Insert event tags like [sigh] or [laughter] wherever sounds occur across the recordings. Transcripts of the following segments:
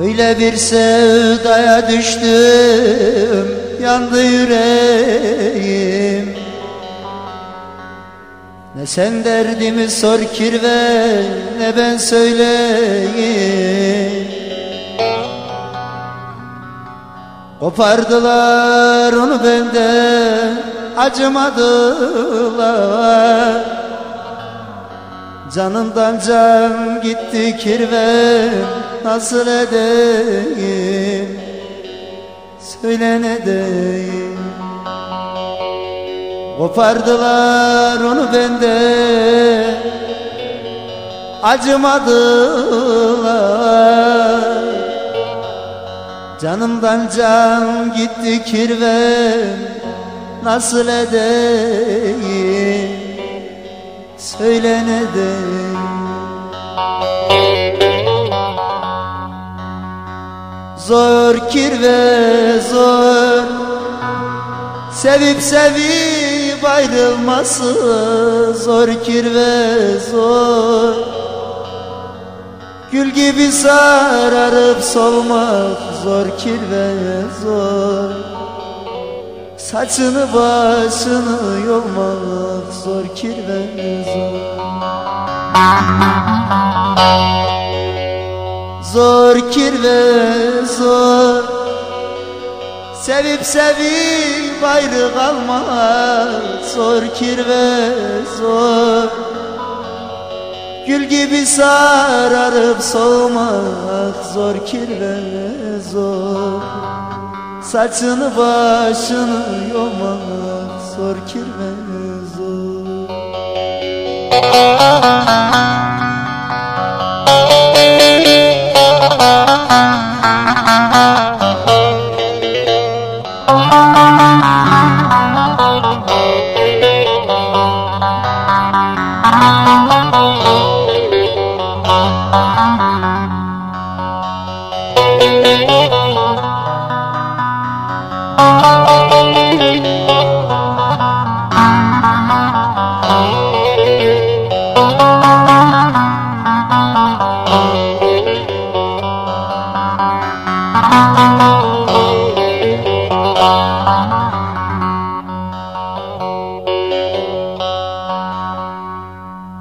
Öyle bir sevdaya düştüm Yandı yüreğim. Ne sen derdimi sor kirve Ne ben söyleyeyim. Kopardılar onu benden Acımadılar Canımdan can gitti kirve Nasıl edeyim? Söyle ne deyim Kopardılar onu benden Acımadılar. Canımdan can gitti kirvem Nasıl edeyim Söyle ne deyim Zor kirve zor. Sevip sevip ayrılması Zor kirve zor. Gül gibi sararıp solmak Zor kirve zor Saçını başını yolmak Zor kirve zor. Zor kirve zor. Sevip sevip ayrı kalmak Zor kirve zor. Gül gibi sararıp soğumak Zor kirve zor Saçını başını yolmak Zor kirve zor [laughs]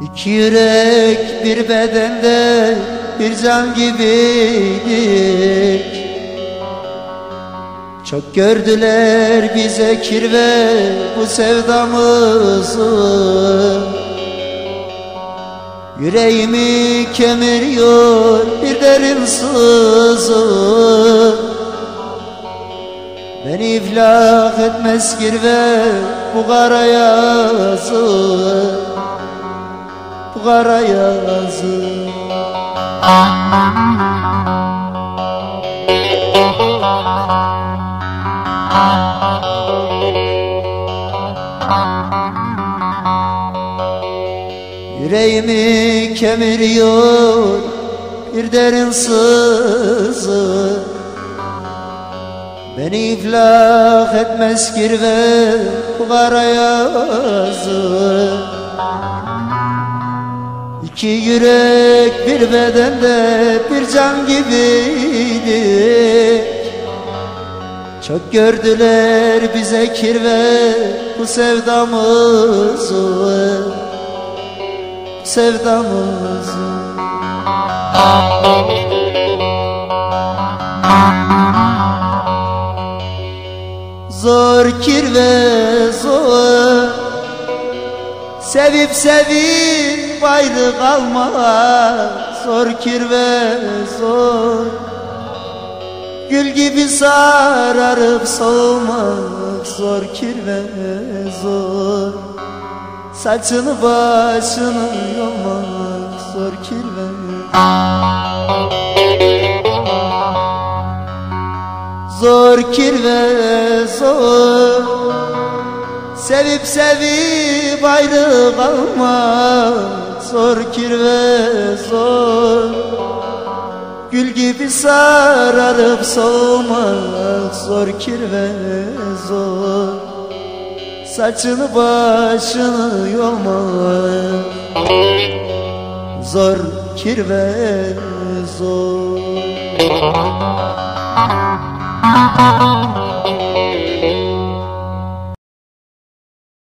İki yürek bir bedende bir can gibiydik Çok gördüler bize kirve bu sevdamızı. Yüreğimi kemiriyor bir derin sızı Beni iflah etmez kirve bu kara yazı. Bu kara yazı. Yüreğimi kemiriyor bir derin sızı Beni iflah etmez kirve kara yazı. İki yürek bir bedende bir can gibiydik Çok gördüler bize kirve bu sevdamızı. Sevdamızı Zor kirve zor. Sevip sevip ayrı kalmak Zor kirve zor. Gül gibi sararıp soğumak zor kirve zor. Saçını başını yolmak zor kirve Zor. Kirve zor Sevip sevip ayrı kalmak Zor kirve zor. Gül gibi sararıp soğumak Zor kirve zor. Saçını başını yolmak Zor kirve zor